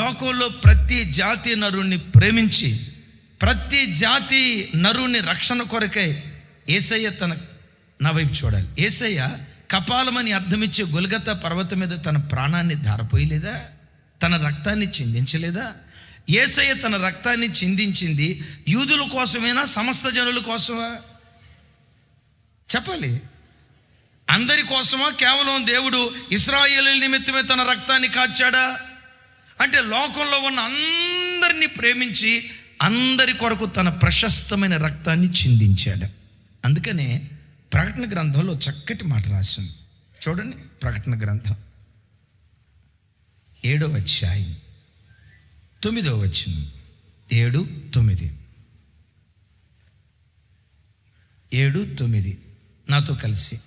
లోకంలో ప్రతి జాతి నరుణ్ణి ప్రేమించి ప్రతి జాతి నరుని రక్షణ కొరకై ఏసయ్య తన నా వైపు చూడాలి. ఏసయ్య కపాలమని అర్థమిచ్చే గొలగత పర్వతం మీద తన ప్రాణాన్ని ధారపోయలేదా? తన రక్తాన్ని చిందించలేదా? ఏసయ్య తన రక్తాన్ని చిందించింది యూదుల కోసమేనా సమస్త జనుల కోసమా? చెప్పాలి. అందరి కోసమా? కేవలం దేవుడు ఇస్రాయేల్ నిమిత్తమే తన రక్తాన్ని కాచాడా? అంటే లోకంలో ఉన్న అందరినీ ప్రేమించి అందరి కొరకు తన ప్రశస్తమైన రక్తాన్ని చిందించాడు. అందుకనే ప్రకటన గ్రంథంలో చక్కటి మాట రాసింది. చూడండి ప్రకటన గ్రంథం. ఏడో అధ్యాయం. తొమ్మిదో వచ్చిన ఏడు తొమ్మిది. ఏడు తొమ్మిది. నాతో కలిసి.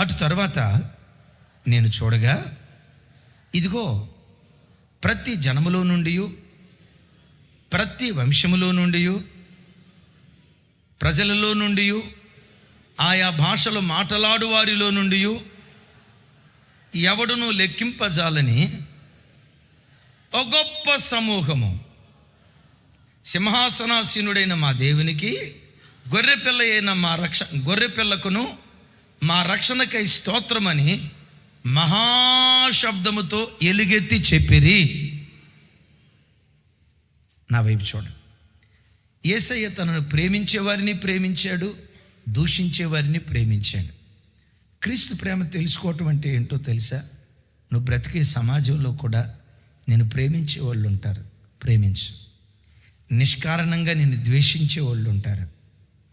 అటు తర్వాత నేను చూడగా ఇదిగో ప్రతి జనములో నుండి ప్రతి వంశములో నుండి ప్రజలలో నుండి ఆయా భాషలు మాట్లాడువారిలో నుండి ఎవడును లెక్కింపజాలని ఒక గొప్ప సమూహము. సింహాసనాసీనుడైన మా దేవునికి గొర్రెపిల్ల అయిన మా రక్ష గొర్రెపిల్లకును మా రక్షణకై స్తోత్రమని మహాశబ్దముతో ఎలుగెత్తి చెప్పిరి. నా వైపు చూడండి. ఏసయ్య తనను ప్రేమించే వారిని ప్రేమించాడు దూషించే వారిని ప్రేమించాడు. క్రీస్తు ప్రేమ తెలుసుకోవటం అంటే ఏంటో తెలుసా? నువ్వు బ్రతికే సమాజంలో కూడా నేను ప్రేమించే వాళ్ళు ఉంటారు ప్రేమించు. నిష్కారణంగా నిన్ను ద్వేషించే వాళ్ళు ఉంటారు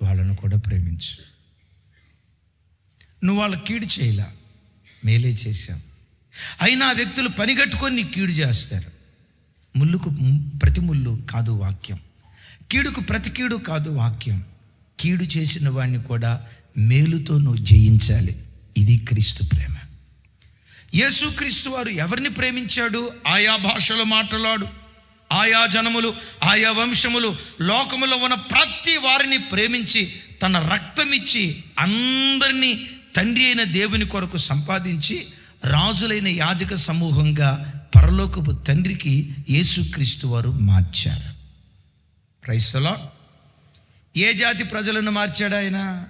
వాళ్ళను కూడా ప్రేమించు. నువ్వు వాళ్ళ కీడు చేయలా. మేలే చేశాం. అయినా ఆ వ్యక్తులు పనిగట్టుకొని నీ కీడు చేస్తారు. ముళ్ళుకు ప్రతి ముళ్ళు కాదు వాక్యం. కీడుకు ప్రతి కీడు కాదు వాక్యం. కీడు చేసిన వాడిని కూడా మేలుతో నువ్వు జయించాలి. ఇది క్రీస్తు ప్రేమ. యేసుక్రీస్తు వారు ఎవరిని ప్రేమించాడు? ఆయా భాషలు మాట్లాడు. ఆయా జనములు ఆయా వంశములు లోకములో ఉన్న ప్రతి వారిని ప్రేమించి తన రక్తం ఇచ్చి అందరినీ తండ్రి అయిన దేవుని కొరకు సంపాదించి రాజులైన యాజక సమూహంగా పరలోకపు తండ్రికి యేసుక్రీస్తు వారు మార్చారు. క్రైస్తలో ఏ జాతి ప్రజలను మార్చాడు ఆయన?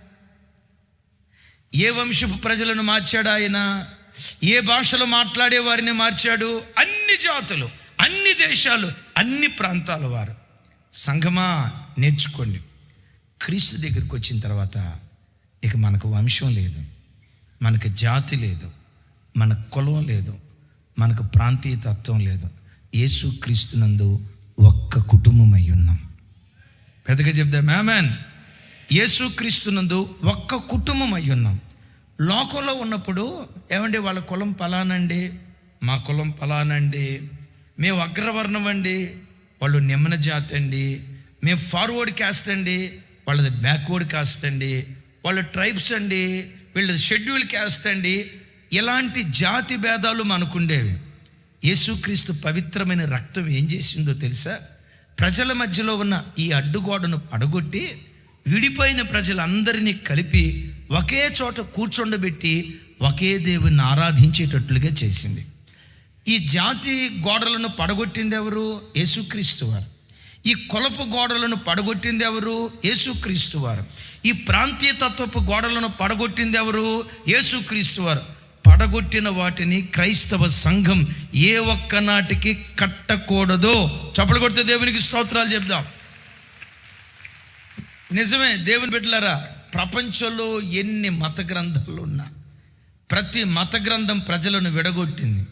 ఏ వంశపు ప్రజలను మార్చాడు ఆయన? ఏ భాషలో మాట్లాడే వారిని మార్చాడు? అన్ని జాతులు అన్ని దేశాలు అన్ని ప్రాంతాల వారు. సంఘమా నేర్చుకోండి. క్రీస్తు దగ్గరికి వచ్చిన తర్వాత ఇక మనకు వంశం లేదు. మనకు జాతి లేదు. మన కులం లేదు. మనకు ప్రాంతీయ తత్వం లేదు. యేసు క్రీస్తునందు ఒక్క కుటుంబం అయి ఉన్నాం. పెద్దగా చెప్దాం మ్యామెన్ యేసు క్రీస్తునందు ఒక్క కుటుంబం అయి ఉన్నాం. లోకంలో ఉన్నప్పుడు ఏమండి వాళ్ళ కులం పలానండి మా కులం పలానండి మేము అగ్రవర్ణం అండి వాళ్ళు నిమ్మన జాతి అండి మేము ఫార్వర్డ్ క్యాస్ట్ అండి వాళ్ళది బ్యాక్వర్డ్ కాస్ట్ అండి వాళ్ళ ట్రైబ్స్ అండి వీళ్ళ షెడ్యూల్ క్యాస్ట్ అండి ఇలాంటి జాతి భేదాలు మనకుండేవి. యేసుక్రీస్తు పవిత్రమైన రక్తం ఏం చేసిందో తెలుసా? ప్రజల మధ్యలో ఉన్న ఈ అడ్డుగోడను పడగొట్టి విడిపోయిన ప్రజలందరినీ కలిపి ఒకే చోట కూర్చొండబెట్టి ఒకే దేవుని ఆరాధించేటట్లుగా చేసింది. ఈ జాతి గోడలను పడగొట్టింది ఎవరు? యేసుక్రీస్తు వారు. ఈ కొలపు గోడలను పడగొట్టింది ఎవరు? యేసుక్రీస్తు వారు. ఈ ప్రాంతీయ తత్వపు గోడలను పడగొట్టింది ఎవరు? యేసుక్రీస్తు వారు. పడగొట్టిన వాటిని క్రైస్తవ సంఘం ఏ ఒక్క నాటికి కట్టకూడదో. చప్పలు కొడితే దేవునికి స్తోత్రాలు చెప్దాం. నిజమే దేవుని బిడ్డలారా ప్రపంచంలో ఎన్ని మత గ్రంథాలు ఉన్నా ప్రతి మత గ్రంథం ప్రజలను విడగొట్టింది.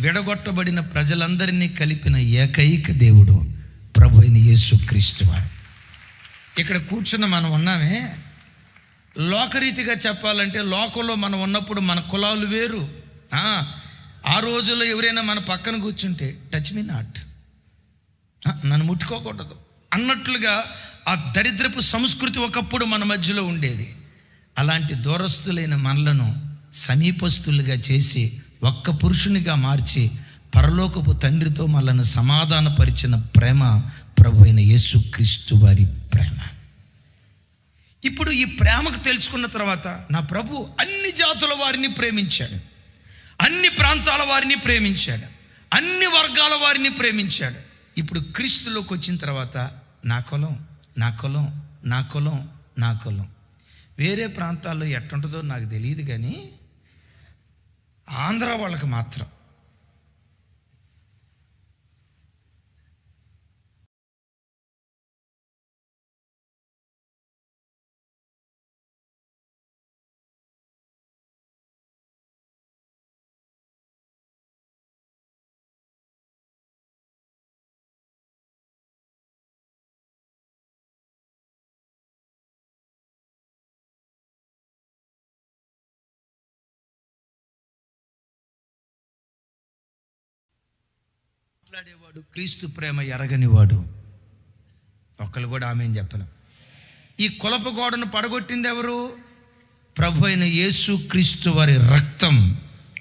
విడగొట్టబడిన ప్రజలందరినీ కలిపిన ఏకైక దేవుడు ప్రభు అయిన యేసుక్రీస్తు వారు. ఇక్కడ కూర్చున్న మనం ఉన్నామే. లోకరీతిగా చెప్పాలంటే లోకంలో మనం ఉన్నప్పుడు మన కులాలు వేరు. ఆ, రోజుల్లో ఎవరైనా మన పక్కన కూర్చుంటే టచ్ మీ నాట్ నన్ను ముట్టుకోకూడదు. అన్నట్లుగా ఆ దరిద్రపు సంస్కృతి ఒకప్పుడు మన మధ్యలో ఉండేది. అలాంటి దూరస్తులైన మనలను సమీపస్తులుగా చేసి ఒక్క పురుషునిగా మార్చి పరలోకపు తండ్రితో మనల్ని సమాధానపరిచిన ప్రేమ ప్రభు అయిన యేసుక్రీస్తు వారి ప్రేమ. ఇప్పుడు ఈ ప్రేమకు తెలుసుకున్న తర్వాత నా ప్రభు అన్ని జాతుల వారిని ప్రేమించాడు. అన్ని ప్రాంతాల వారిని ప్రేమించాడు. అన్ని వర్గాల వారిని ప్రేమించాడు. ఇప్పుడు క్రీస్తులోకి వచ్చిన తర్వాత నా కులం నా కులం నా కులం నా కులం. వేరే ప్రాంతాల్లో ఎట్టుంటుందో నాకు తెలియదు కానీ ఆంధ్ర వాళ్ళకి మాత్రం. మాట్లాడేవాడు క్రీస్తు ప్రేమ ఎరగనివాడు. ఒక్కరు కూడా ఆమె చెప్పలేం ఈ కులప గోడను పడగొట్టింది ఎవరు ప్రభు అయిన యేసు క్రీస్తు వారి రక్తం.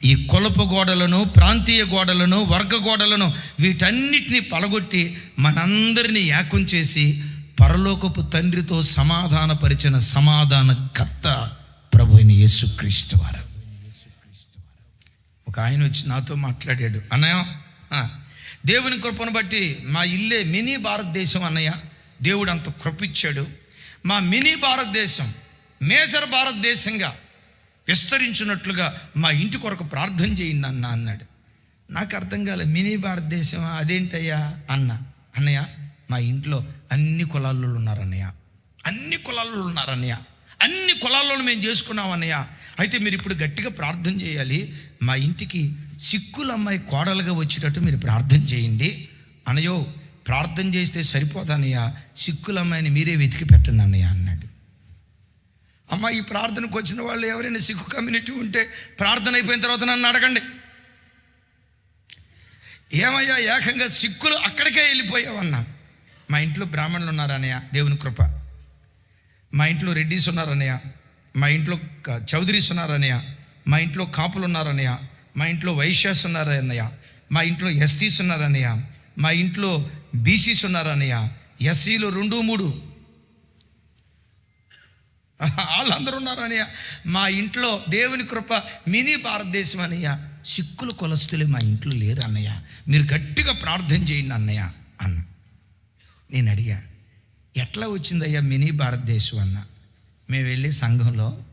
ఈ కులప గోడలను ప్రాంతీయ గోడలను వర్గ గోడలను వీటన్నిటిని పడగొట్టి మనందరినీ ఏకం చేసి పరలోకపు తండ్రితో సమాధానపరిచిన సమాధాన కర్త ప్రభు అయిన యేసు క్రీస్తు వారు. ఒక ఆయన వచ్చి నాతో మాట్లాడాడు. అన్నయ్య దేవుని కృపను బట్టి మా ఇల్లే మినీ భారతదేశం అన్నయ్య. దేవుడు అంత కృపిచ్చాడు. మా మినీ భారతదేశం మేజర్ భారతదేశంగా విస్తరించినట్లుగా మా ఇంటి కొరకు ప్రార్థన చేయండి అన్న అన్నాడు. నాకు అర్థం కాలే మినీ భారతదేశం అదేంటయ్యా అన్న. అన్నయ్య మా ఇంట్లో అన్ని కులాల్లో ఉన్నారన్నయ్య. అన్ని కులాల్లో ఉన్నారన్నయ్య. అన్ని కులాల్లో మేము చేసుకున్నాం అన్నయ్య అయితే మీరు ఇప్పుడు గట్టిగా ప్రార్థన చేయాలి. మా ఇంటికి సిక్కుల అమ్మాయి కోడలుగా వచ్చేటట్టు మీరు ప్రార్థన చేయండి. అనయో ప్రార్థన చేస్తే సరిపోదన్నయ్య సిక్కుల అమ్మాయిని మీరే వెతికి పెట్టండి అన్నయ్య అన్నాడు. అమ్మ ఈ ప్రార్థనకు వచ్చిన వాళ్ళు ఎవరైనా సిక్కు కమ్యూనిటీ ఉంటే ప్రార్థన అయిపోయిన తర్వాత నన్ను అడగండి. ఏమయ్యా ఏకంగా సిక్కులు అక్కడికే వెళ్ళిపోయావన్నా? మా ఇంట్లో బ్రాహ్మణులు ఉన్నారనయ్య దేవుని కృప. మా ఇంట్లో రెడ్డిస్ ఉన్నారనయ్య మా ఇంట్లో చౌదరీస్ ఉన్నారనయ్య మా ఇంట్లో కాపులు ఉన్నారనయ్య మా ఇంట్లో వైశ్యాస్ ఉన్నారన్నయ్య. మా ఇంట్లో ఎస్టీస్ ఉన్నారన్నయ్య. మా ఇంట్లో బీసీస్ ఉన్నారన్నయ్య. ఎస్సీలు రెండు మూడు. వాళ్ళందరూ ఉన్నారనయ్య మా ఇంట్లో దేవుని కృప మినీ భారతదేశం అనయ్య సిక్కులు కొలస్తులే మా ఇంట్లో లేరు అన్నయ్య మీరు గట్టిగా ప్రార్థన చేయండి అన్నయ్య. అన్న. నేను అడిగా ఎట్లా వచ్చిందయ్యా మినీ భారతదేశం అన్న? మేము వెళ్ళి సంఘంలో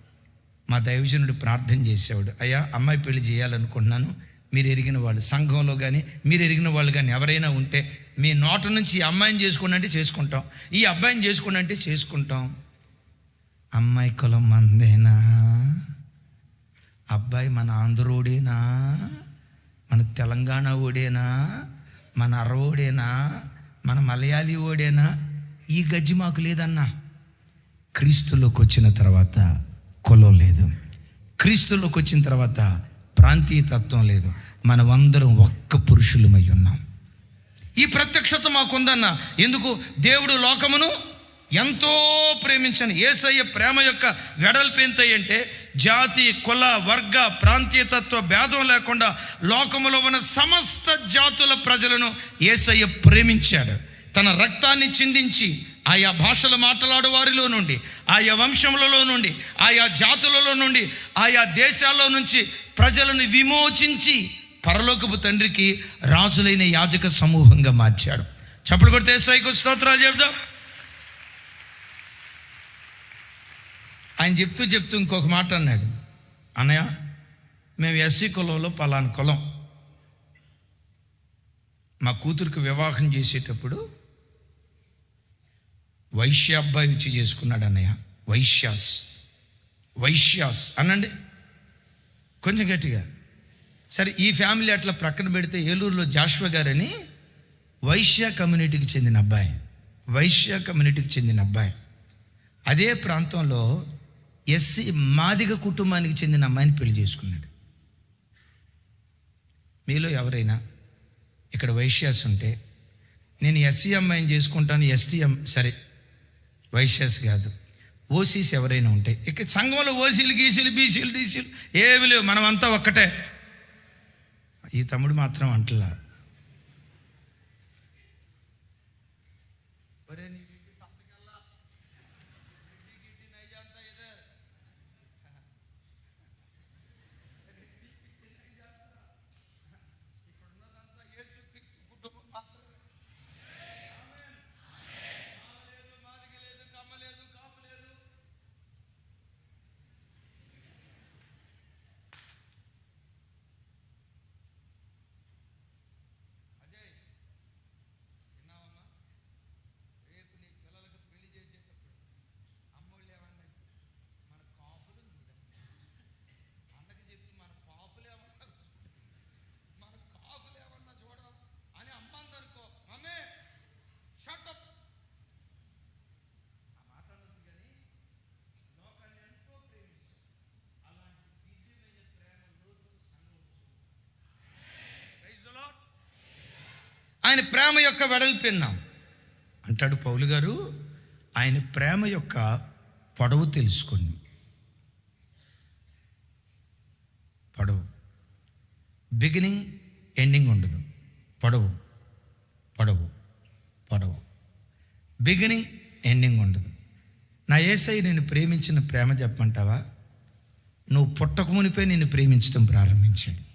మా దైవజనుడు ప్రార్థన చేసేవాడు. అయ్యా అమ్మాయి పెళ్ళి చేయాలనుకుంటున్నాను. మీరు ఎరిగిన వాళ్ళు సంఘంలో కానీ మీరు ఎరిగిన వాళ్ళు కానీ ఎవరైనా ఉంటే మీ నోట నుంచి ఈ అమ్మాయిని చేసుకున్నంటే చేసుకుంటాం. ఈ అబ్బాయిని చేసుకున్నంటే చేసుకుంటాం. అమ్మాయి కులం మందేనా? అబ్బాయి మన ఆంధ్రోడేనా? మన తెలంగాణ ఓడేనా మన అరవోడేనా? మన మలయాళీ ఓడేనా ఈ గజ్జి మాకు లేదన్నా. క్రీస్తులోకి వచ్చిన తర్వాత కులం లేదు. క్రీస్తులోకి వచ్చిన తర్వాత ప్రాంతీయతత్వం లేదు. మనమందరం ఒక్క పురుషులమై ఉన్నాం. ఈ ప్రత్యక్షత మాకుందన్న ఎందుకు? దేవుడు లోకమును ఎంతో ప్రేమించని ఏసయ్య ప్రేమ యొక్క వెడల్పు ఎంత అంటే జాతి కుల వర్గ ప్రాంతీయతత్వ భేదం లేకుండా లోకములో ఉన్న సమస్త జాతుల ప్రజలను ఏసయ్య ప్రేమించాడు. తన రక్తాన్ని చిందించి ఆయా భాషలు మాట్లాడు వారిలో నుండి ఆయా వంశములలో నుండి ఆయా జాతులలో నుండి ఆయా దేశాల్లో నుంచి ప్రజలను విమోచించి పరలోకపు తండ్రికి రాజులైన యాజక సమూహంగా మార్చాడు. చప్పుడు కొడితే సైకు స్తోత్రాలు చెప్దాం ఆయన చెప్తూ చెప్తూ ఇంకొక మాట అన్నాడు. అన్నయ్య మేము ఎస్సీ కులంలో పలానా కులం. మా కూతురికి వివాహం చేసేటప్పుడు వైశ్య అబ్బాయి వచ్చి చేసుకున్నాడు అన్నయ్య. వైశ్యాస్. వైశ్యాస్. అనండి? కొంచెం గట్టిగా. సరే ఈ ఫ్యామిలీ అట్లా ప్రక్కన పెడితే ఏలూరులో జాష్వ గారని వైశ్య కమ్యూనిటీకి చెందిన అబ్బాయి. వైశ్య కమ్యూనిటీకి చెందిన అబ్బాయి. అదే ప్రాంతంలో ఎస్సీ మాదిగ కుటుంబానికి చెందిన అమ్మాయిని పెళ్ళి చేసుకున్నాడు. మీలో ఎవరైనా ఇక్కడ వైశ్యాస్ ఉంటే నేను ఎస్సీ అమ్మాయిని చేసుకుంటాను ఎస్టీ సరే వైశ్యస్ కాదు. ఓసీస్ ఎవరైనా ఉంటాయి ఇక సంఘంలో ఓసీలు గీసీలు బీసీలు డీసీలు ఏమి లేవు. మనమంతా ఒక్కటే. ఈ తమ్ముడు మాత్రం అంటలా. ఆయన ప్రేమ యొక్క వెడల్పు విన్నాం. అంటాడు పౌలు గారు ఆయన ప్రేమ యొక్క పొడవు తెలుసుకోండి. పొడవు. బిగినింగ్ ఎండింగ్ ఉండదు. పొడవు. పొడవు. పొడవు. బిగినింగ్ ఎండింగ్ ఉండదు. నా ఏసై నేను ప్రేమించిన ప్రేమ చెప్పమంటావా? నువ్వు పుట్టకమునిపై నేను నిన్ను ప్రేమించడం ప్రారంభించాడు.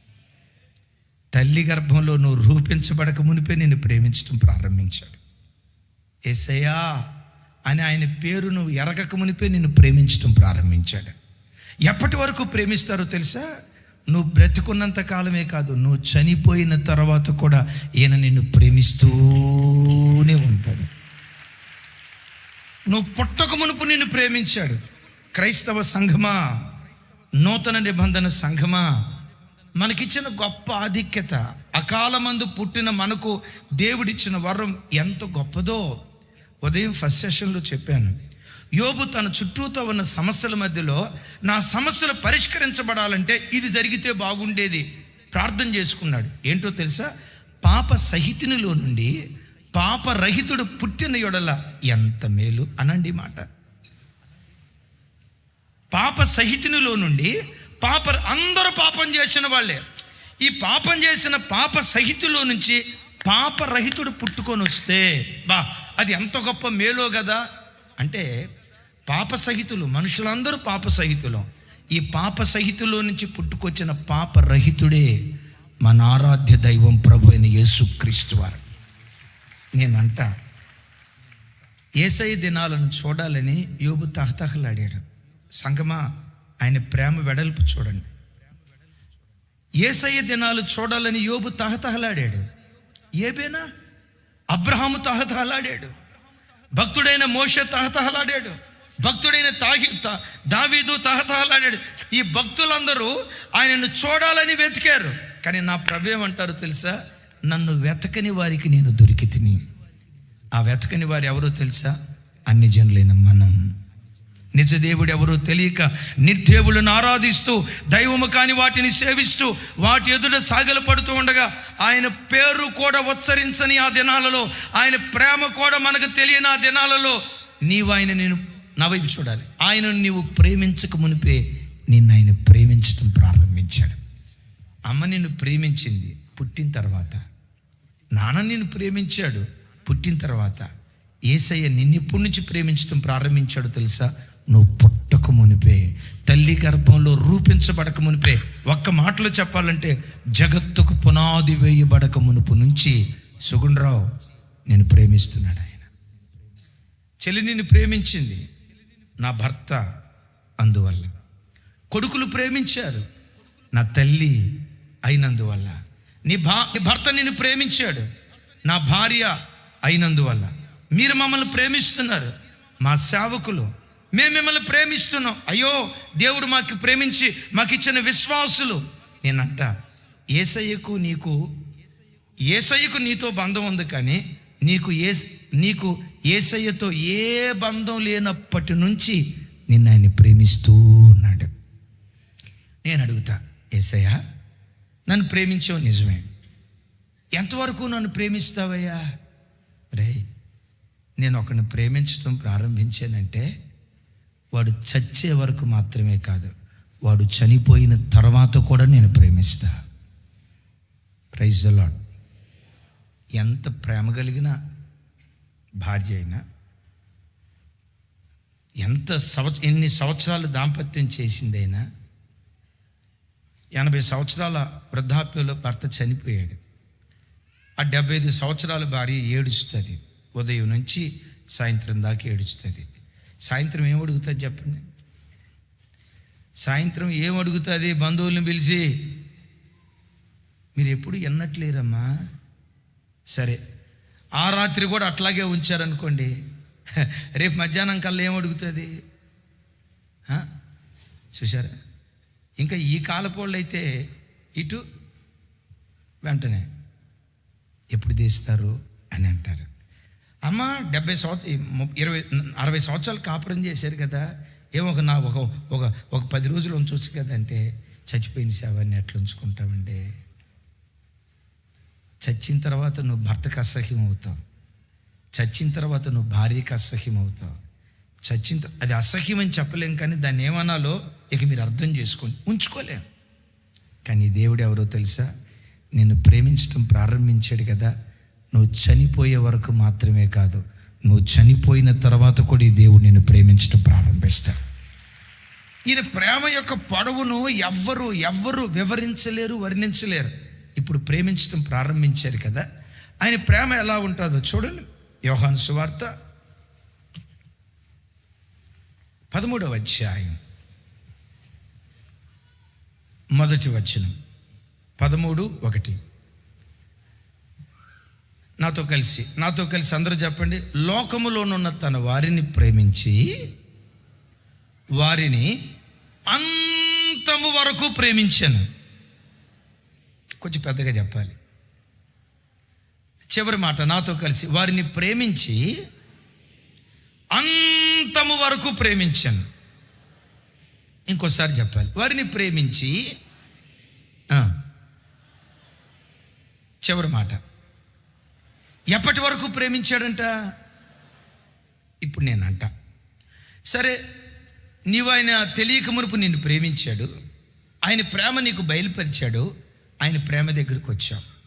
తల్లి గర్భంలో నువ్వు రూపించబడక మునిపే నిన్ను ప్రేమించడం ప్రారంభించాడు. ఎసయా అని ఆయన పేరు నువ్వు ఎరగక మునిపే నిన్ను ప్రేమించడం ప్రారంభించాడు. ఎప్పటి వరకు ప్రేమిస్తారో తెలుసా? నువ్వు బ్రతికున్నంత కాలమే కాదు నువ్వు చనిపోయిన తర్వాత కూడా ఈయన నిన్ను ప్రేమిస్తూనే ఉంటాడు. నువ్వు పుట్టక మునుపు నిన్ను ప్రేమించాడు. క్రైస్తవ సంఘమా? నూతన నిబంధన సంఘమా? మనకిచ్చిన గొప్ప ఆధిక్యత అకాలమందు పుట్టిన మనకు దేవుడిచ్చిన వరం ఎంత గొప్పదో. ఉదయం ఫస్ట్ సెషన్లో చెప్పాను యోబు తన చుట్టూతో ఉన్న సమస్యల మధ్యలో నా సమస్యలు పరిష్కరించబడాలంటే ఇది జరిగితే బాగుండేది. ప్రార్థన చేసుకున్నాడు. ఏంటో తెలుసా? పాప సహితునిలో నుండి పాపరహితుడు పుట్టిన యొడల ఎంత మేలు అనండి మాట. పాప సహితునిలో నుండి పాప అందరూ పాపం చేసిన వాళ్ళే. ఈ పాపం చేసిన పాప సహితులో నుంచి పాపరహితుడు పుట్టుకొని వస్తే బా అది ఎంత గొప్ప మేలో కదా అంటే పాప సహితులు మనుషులందరూ పాప సహితులు. ఈ పాప సహితులో నుంచి పుట్టుకొచ్చిన పాపరహితుడే మన ఆరాధ్య దైవం ప్రభు అయిన యేసుక్రీస్తు వారు. నేనంట ఏసై దినాలను చూడాలని యోబు తహతహలాడాడు. సంగమా ఆయన ప్రేమ వెడల్పు చూడండి. ఏసయ్య దినాలు చూడాలని యోబు తహతహలాడాడు. ఏబేనా? అబ్రహాము తహతహలాడాడు. భక్తుడైన మోష తహతహలాడాడు. భక్తుడైన తాహి తా- దావీదు తహతహలాడాడు. ఈ భక్తులందరూ ఆయనను చూడాలని వెతికారు. కానీ నా ప్రభు ఏమంటారు తెలుసా? నన్ను వెతకని వారికి నేను దొరికి తిని ఆ వెతకని వారు ఎవరో తెలుసా? అన్ని జనులైన మనం. నిజ దేవుడు ఎవరో తెలియక నిర్దేవులను ఆరాధిస్తూ దైవము కాని వాటిని సేవిస్తూ వాటి ఎదుట సాగలు పడుతూ ఉండగా ఆయన పేరు కూడా ఉచ్చరించని ఆ దినాలలో ఆయన ప్రేమ కూడా మనకు తెలియని ఆ దినాలలో నీవు ఆయన నేను నా వైపు చూడాలి. ఆయనను నీవు ప్రేమించక మునిపే నిన్ను ఆయన ప్రేమించడం ప్రారంభించాడు. అమ్మ నిన్ను ప్రేమించింది పుట్టిన తర్వాత. నాన్న నిన్ను ప్రేమించాడు పుట్టిన తర్వాత. ఏసయ్య నిన్నెప్పటి నుంచి ప్రేమించడం ప్రారంభించాడు తెలుసా? నువ్వు పుట్టక మునిపే తల్లి గర్భంలో రూపించబడక మునిపే ఒక్క మాటలో చెప్పాలంటే జగత్తుకు పునాది వేయబడక మునుపు నుంచి సుగుణరావు నేను ప్రేమిస్తున్నాడు ఆయన. చెల్లి నిన్ను ప్రేమించింది నా భర్త అందువల్ల. కొడుకులు ప్రేమించారు నా తల్లి అయినందువల్ల. నీ భా నీ భర్త నిన్ను ప్రేమించాడు నా భార్య అయినందువల్ల. మీరు మమ్మల్ని ప్రేమిస్తున్నారు మా సేవకులు. మేము మిమ్మల్ని ప్రేమిస్తున్నాం. అయ్యో దేవుడు మాకు ప్రేమించి మాకు ఇచ్చిన విశ్వాసులు. నేనంట ఏసయ్యకు నీకు ఏసయ్యకు నీతో బంధం ఉంది కానీ నీకు ఏ నీకు ఏసయ్యతో ఏ బంధం లేనప్పటి నుంచి నిన్ను ఆయన ప్రేమిస్తూ ఉన్నాడు. నేను అడుగుతా ఏసయ్య నన్ను ప్రేమించావు నిజమే. ఎంతవరకు నన్ను ప్రేమిస్తావయ్యా? రే నేను ఒకరిని ప్రేమించడం ప్రారంభించానంటే వాడు చచ్చే వరకు మాత్రమే కాదు వాడు చనిపోయిన తర్వాత కూడా నేను ప్రేమిస్తా. ప్రైజ్ ద లాడ్ ఎంత ప్రేమ కలిగిన భార్య అయినా ఎంత సంవ ఎన్ని సంవత్సరాలు దాంపత్యం చేసిందైనా ఎనభై సంవత్సరాల వృద్ధాప్యంలో భర్త చనిపోయాడు. ఆ డెబ్బై ఐదు సంవత్సరాల భార్య ఏడుస్తుంది. ఉదయం నుంచి సాయంత్రం దాకా ఏడుస్తుంది. సాయంత్రం ఏం అడుగుతుంది చెప్పండి. సాయంత్రం ఏం అడుగుతుంది బంధువులను పిలిచి? మీరు ఎప్పుడు ఎన్నట్లేరమ్మా? సరే. ఆ రాత్రి కూడా అట్లాగే ఉంచారనుకోండి. రేపు మధ్యాహ్నం కల్లా ఏం అడుగుతుంది? చూసారా ఇంకా ఈ కాలపోళ్ళు అయితే ఇటు వెంటనే ఎప్పుడు తీస్తారు అని అంటారు. అమ్మ డెబ్బై సంవత్సరం ఇరవై అరవై సంవత్సరాలు కాపురం చేశారు కదా. ఏమో ఒక నా ఒక ఒక ఒక పది రోజులు ఉంచవచ్చు కదా అంటే చచ్చిపోయిన శవాన్ని ఎట్లా ఉంచుకుంటామండి? చచ్చిన తర్వాత నువ్వు భర్తకు అసహ్యం అవుతావు. చచ్చిన తర్వాత నువ్వు భార్యకు అసహ్యం అవుతావు. చచ్చిన అది అసహ్యం అని చెప్పలేం కానీ దాన్ని ఏమనాలో ఇక మీరు అర్థం చేసుకోండి. ఉంచుకోలేం. కానీ దేవుడు ఎవరో తెలుసా? నేను ప్రేమించడం ప్రారంభించాడు కదా. నువ్వు చనిపోయే వరకు మాత్రమే కాదు నువ్వు చనిపోయిన తర్వాత కూడా ఈ దేవుడు నిన్ను ప్రేమించడం ప్రారంభిస్తాడు. ఈయన ప్రేమ యొక్క పొడవును ఎవ్వరు ఎవ్వరు వివరించలేరు వర్ణించలేరు. ఇప్పుడు ప్రేమించడం ప్రారంభించారు కదా ఆయన ప్రేమ ఎలా ఉంటుందో చూడండి. యోహాను సువార్త పదమూడవ అధ్యాయం. మొదటి వచనం. పదమూడు ఒకటి. నాతో కలిసి నాతో కలిసి అందరూ చెప్పండి. లోకములోనున్న తన వారిని ప్రేమించి వారిని అంతము వరకు ప్రేమించాను. కొంచెం పెద్దగా చెప్పాలి. చివరి మాట నాతో కలిసి వారిని ప్రేమించి అంతము వరకు ప్రేమించాను. ఇంకోసారి చెప్పాలి. వారిని ప్రేమించి చివరి మాట. ఎప్పటి వరకు ప్రేమించాడంట? ఇప్పుడు నేనంట. సరే నీవు ఆయన తెలియక మునుపు నిన్ను ప్రేమించాడు. ఆయన ప్రేమ నీకు బయలుపరిచాడు. ఆయన ప్రేమ దగ్గరికి వచ్చావు.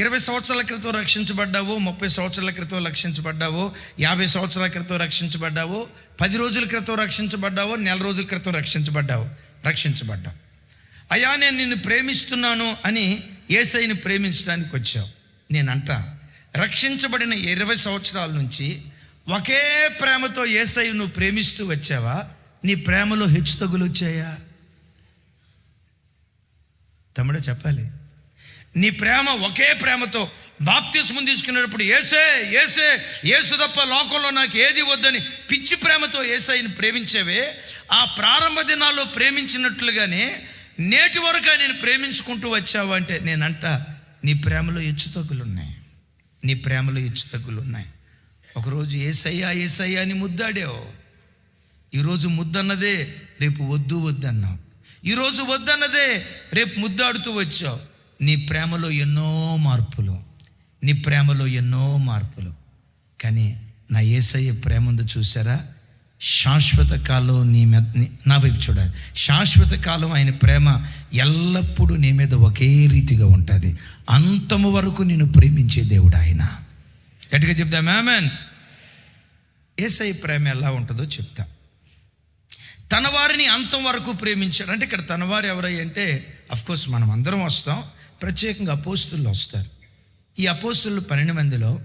ఇరవై సంవత్సరాల క్రితం రక్షించబడ్డావు ముప్పై సంవత్సరాల క్రితం రక్షించబడ్డావు యాభై సంవత్సరాల క్రితం రక్షించబడ్డావు పది రోజుల క్రితం రక్షించబడ్డావు నెల రోజుల క్రితం రక్షించబడ్డావు రక్షించబడ్డావు. అయ్యా నేను నిన్ను ప్రేమిస్తున్నాను అని ఏసైని ప్రేమించడానికి వచ్చావు. నేనంటా రక్షించబడిన ఇరవై సంవత్సరాల నుంచి ఒకే ప్రేమతో ఏసై నువ్వు ప్రేమిస్తూ వచ్చావా? నీ ప్రేమలో హెచ్చుతగులు వచ్చాయా? తమ్ముడు చెప్పాలి. నీ ప్రేమ ఒకే ప్రేమతో బాప్తిస్మం తీసుకునేటప్పుడు ఏసే ఏసే ఏసు తప్ప లోకంలో నాకు ఏది వద్దని పిచ్చి ప్రేమతో ఏసైని ప్రేమించేవే ఆ ప్రారంభ దినాల్లో ప్రేమించినట్లుగానే నేటి వరకు నేను ప్రేమించుకుంటూ వచ్చావు అంటే నేనంట నీ ప్రేమలో హెచ్చుతగ్గులు ఉన్నాయి. నీ ప్రేమలో హెచ్చుతగ్గులు ఉన్నాయి ఒకరోజు ఏసయ్యా ఏసయ్యా అని ముద్దాడావు. ఈరోజు ముద్దన్నదే రేపు వద్దు వద్దన్నావు. ఈరోజు వద్దన్నదే రేపు ముద్దాడుతూ వచ్చావు. నీ ప్రేమలో ఎన్నో మార్పులు నీ ప్రేమలో ఎన్నో మార్పులు. కానీ నా ఏసయ్య ప్రేమ ఉందో చూసారా శాశ్వత కాలం నీ మీద నీ- నా వైపు చూడాలి శాశ్వత కాలం ఆయన ప్రేమ ఎల్లప్పుడూ నీ మీద ఒకే రీతిగా ఉంటుంది. అంతము వరకు నేను ప్రేమించే దేవుడు ఆయన. గట్టిగా చెప్తా మ్యామెన్ ఏసై ప్రేమ ఎలా ఉంటుందో చెప్తా. తన వారిని అంతం వరకు ప్రేమించాడు అంటే ఇక్కడ తన వారు ఎవరై అంటే కోర్స్ మనం అందరం వస్తాం. ప్రత్యేకంగా అపోస్తులు వస్తారు. ఈ అపోస్తులు పన్నెండు మందిలో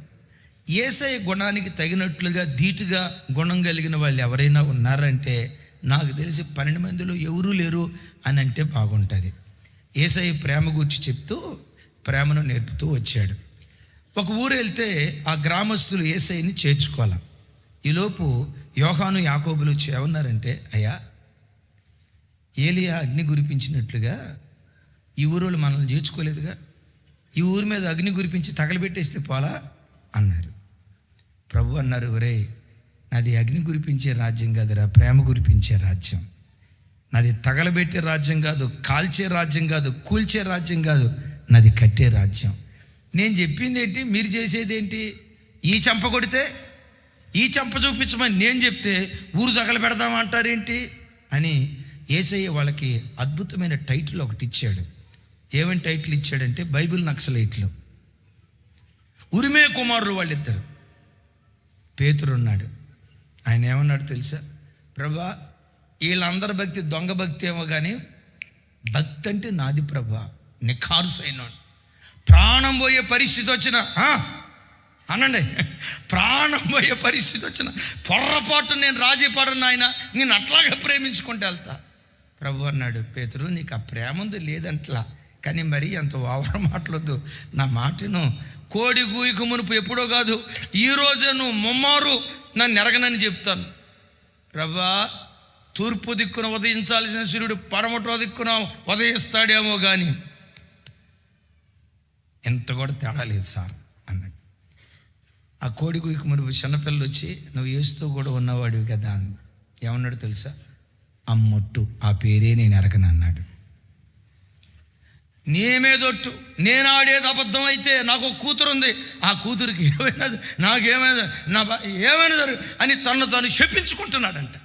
ఏసఐ గుణానికి తగినట్లుగా ధీటుగా గుణం కలిగిన వాళ్ళు ఎవరైనా ఉన్నారంటే నాకు తెలిసి పన్నెండు మందిలో ఎవరూ లేరు అని అంటే బాగుంటుంది. ఏసఐ ప్రేమ గురించి చెప్తూ ప్రేమను నేర్పుతూ వచ్చాడు. ఒక ఊరు వెళ్తే ఆ గ్రామస్తులు ఏసైని చేర్చుకోవాలి. ఈలోపు యోహాను యాకోబులు ఏమన్నారంటే అయ్యా ఏలియా అగ్ని గురిపించినట్లుగా ఈ ఊరోళ్ళు మనల్ని చేర్చుకోలేదుగా. ఈ ఊరి మీద అగ్ని గురిపించి తగలబెట్టేస్తే పోలా? అన్నారు. ప్రభు అన్నారు ఒరే నాది అగ్ని కురిపించే రాజ్యం కాదురా ప్రేమ కురిపించే రాజ్యం. నాది తగలబెట్టే రాజ్యం కాదు కాల్చే రాజ్యం కాదు కూల్చే రాజ్యం కాదు నాది కట్టే రాజ్యం. నేను చెప్పింది ఏంటి మీరు చేసేది ఏంటి ఈ చంప కొడితే ఈ చంప చూపించమని నేను చెప్తే ఊరు తగలబెడదాం అంటారేంటి? అని ఏసయ్య వాళ్ళకి అద్భుతమైన టైటిల్ ఒకటి ఇచ్చాడు. ఏమని టైటిల్ ఇచ్చాడంటే బైబిల్ నక్సలైట్లు. ఉరిమే కుమారులు వాళ్ళిద్దరు. పేతురు ఉన్నాడు ఆయన ఏమన్నాడు తెలుసా? ప్రభా వీళ్ళందరి భక్తి దొంగ భక్తి ఏమో కానీ భక్తి అంటే నాది ప్రభా నిఖారుసైన ప్రాణం పోయే పరిస్థితి వచ్చిన అనండి. ప్రాణం పోయే పరిస్థితి వచ్చిన పొర్రపాటు నేను రాజీ పడను ఆయన నేను అట్లాగే ప్రేమించుకుంటూ వెళ్తా. ప్రభు అన్నాడు పేతురు నీకు ఆ ప్రేమ ఉంది లేదంట్లా. కానీ మరి అంత ఓవర్ మాటలొద్దు నా మాటను కోడి గూయికు మునుపు ఎప్పుడో కాదు ఈ నువ్వు ముమ్మారు నన్ను ఎరగనని చెప్తాను. రవ్వా తూర్పు దిక్కున ఉదయించాల్సిన సూర్యుడు పడమటో దిక్కున ఉదయిస్తాడేమో కానీ ఎంత కూడా తేడా లేదు సార్ అన్నాడు ఆ కోడి గుయ్యకు మునుపు చిన్నపిల్లలు వచ్చి నువ్వు ఏస్తూ కూడా ఉన్నవాడివి కదా అని. ఏమన్నాడు తెలుసా? అమ్మొట్టు ఆ పేరే నేను ఎరగను అన్నాడు నేమేదొట్టు నేను ఆడేది అబద్ధం అయితే నాకు ఒక కూతురు ఉంది ఆ కూతురికి ఏమైనా నాకేమైనా నా ఏమైనా అని తను తాను చెప్పించుకుంటున్నాడంట